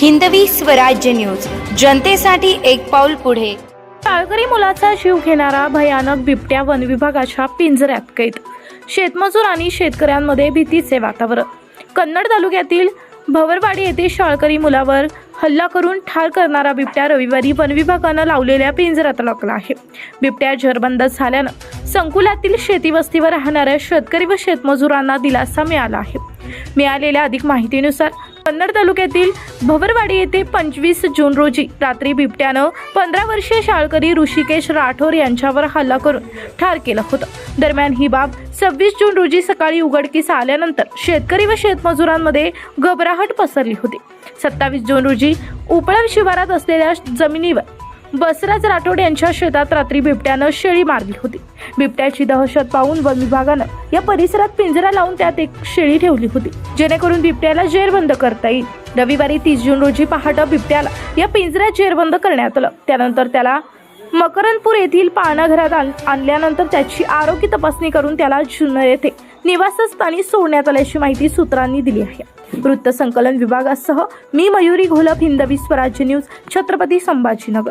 Hindavi Swarajya news. जनतेसाठी एक पाऊल पुढे. शाळकरी मुलाचा जीव घेणारा भयानक बिबट्या वन विभागाच्या पिंजऱ्यात कैद. शेतमजूर आणि शेतकऱ्यांमध्ये भीतीचे वातावरण. कन्नड तालुक्यातील भवरवाडी येथे शाळकरी मुलावर हल्ला करून ठार करणारा बिबट्या रविवारी वन विभागानं लावलेल्या पिंजऱ्यात लकला आहे. बिबट्या झरबंद झाल्यानं संकुलातील शेती वस्तीवर राहणाऱ्या शेतकरी व शेतमजुरांना दिलासा मिळाला आहे. मिळालेल्या अधिक माहितीनुसार कन्नड तालुक्यातील भवरवाडी येथे पंचवीस जून रोजी रात्री बिबट्यानं पंधरा वर्षीय शाळकरी ऋषिकेश राठोर यांच्यावर हल्ला करून ठार केलं होतं. दरम्यान ही बाब सव्वीस जून रोजी सकाळी उघडकीस आल्यानंतर शेतकरी व शेतमजुरांमध्ये घबराहट पसरली होती. सत्तावीस जून रोजी उपळा शिवारात असलेल्या जमिनीवर बसराज राठोड यांच्या शेतात रात्री बिबट्यानं शेळी मारली होती. बिबट्याची दहशत पाहून वन विभागानं या परिसरात पिंजरा लावून त्यात एक शेळी ठेवली होती. जेणेकरून बिबट्याला जेरबंद करता येईल. रविवारी तीस जून रोजी पहाट बिबट्याला या पिंजऱ्यात जेरबंद करण्यात आलं. त्यानंतर त्याला मकरंदपूर येथील पाळणाघरात आण- आणल्यानंतर त्याची आरोग्य तपासणी करून त्याला जुन्नर येथे निवासस्थानी सोडण्यात आल्याची माहिती सूत्रांनी दिली आहे. वृत्त संकलन विभागासह मी मयुरी घोलप हिंदवी स्वराज्य न्यूज छत्रपती संभाजीनगर.